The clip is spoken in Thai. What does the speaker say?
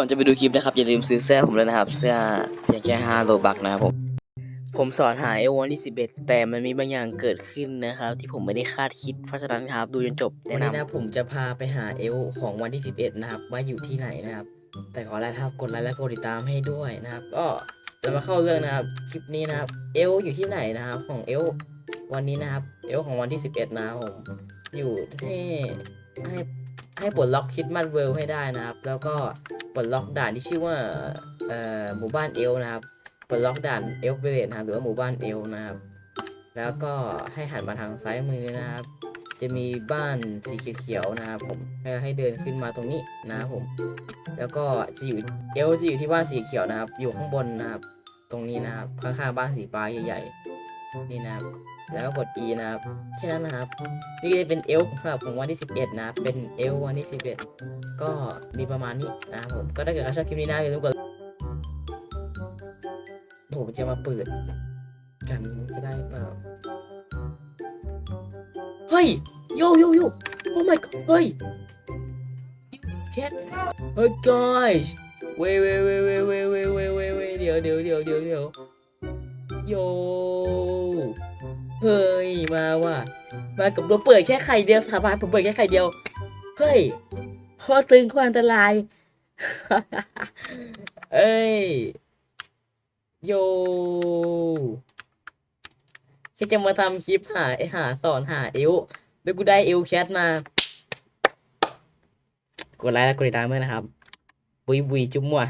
ก่อนจะไปดูคลิปนะครับอย่าลืมซื้อเสื้อผมเลยนะครับเสื้อเพียงแค่5โลบักนะครับผมผมสอนหาเอวันที่11 แต่มันมีบางอย่างเกิดขึ้นนะครับ ที่ผมไม่ได้คาดคิดเพราะฉะนั้นครับ ดูจนจบวันแนะนี้นนะครับผมจะพาไปหาเอลของวันที่ 11 นะครับ ว่าอยู่ที่ไหนนะครับ แต่ขอแรกครับกดไลค์และกดติดตามให้ด้วยนะครับ ก็จะมาเข้าเรื่องนะครับคลิปนี้นะครับเอลอยู่ที่ไหนนะครับของเอลวันนี้นะครับ เอลของวันที่ 11 นะครับผมอยู่ที่ให้ ให้ปลดล็อกคิดมัดเวลให้ได้นะครับ แล้วก็ปลดล็อกด่านที่ชื่อว่าหมู่บ้านเอลนะครับปลดล็อกด่านเอลเวเลตนะครับหรือว่าหมู่บ้านเอลนะครับ แล้วก็ให้หันมาทางซ้ายมือนะครับ จะมีบ้านสีเขียวๆนะครับผมให้ให้เดินขึ้นมาตรงนี้นะครับผม แล้วก็จะอยู่เอลจะอยู่ที่บ้านสีเขียวนะครับ อยู่ข้างบนนะครับ ตรงนี้นะครับข้างๆบ้านสีฟ้าใหญ่ๆ นี่นะครับแล้วกด e นะครับแค่นั้นนะครับนี่เป็นเอลครับของวันที่ 11 นะเป็นเอลวันที่ 11 ก็มีประมาณนี้นะครับผมก็ถ้าเกิดใครชอบคลิปนี้นะอย่าลืมกดผมจะมาเปิด กันจะได้เปล่าเฮ้ยโยโยโยโอ้ my god เฮ้ย shit เฮ้ย guys เว้ยเว้ยเว้ยเว้ยเว้ยเว้ยเว้ยเดี๋ยวเดี๋ยวเดี๋ยวเดี๋ยวเดี๋ยวโย เฮ้ยมาว่ะมากับเราเปิดแค่ไข่เดียวสถาบันผมเปิดแค่ไข่เดียวเฮ้ยโคตรตึงโคตรอันตราย เอ้ยโยแค่จะมาทำคลิปหาไอหาสอนหาเอลแล้วกูได้เอลแคทมากดไลค์และกดติดตามด้วยนะครับ บุยบุยจุ๊บมัว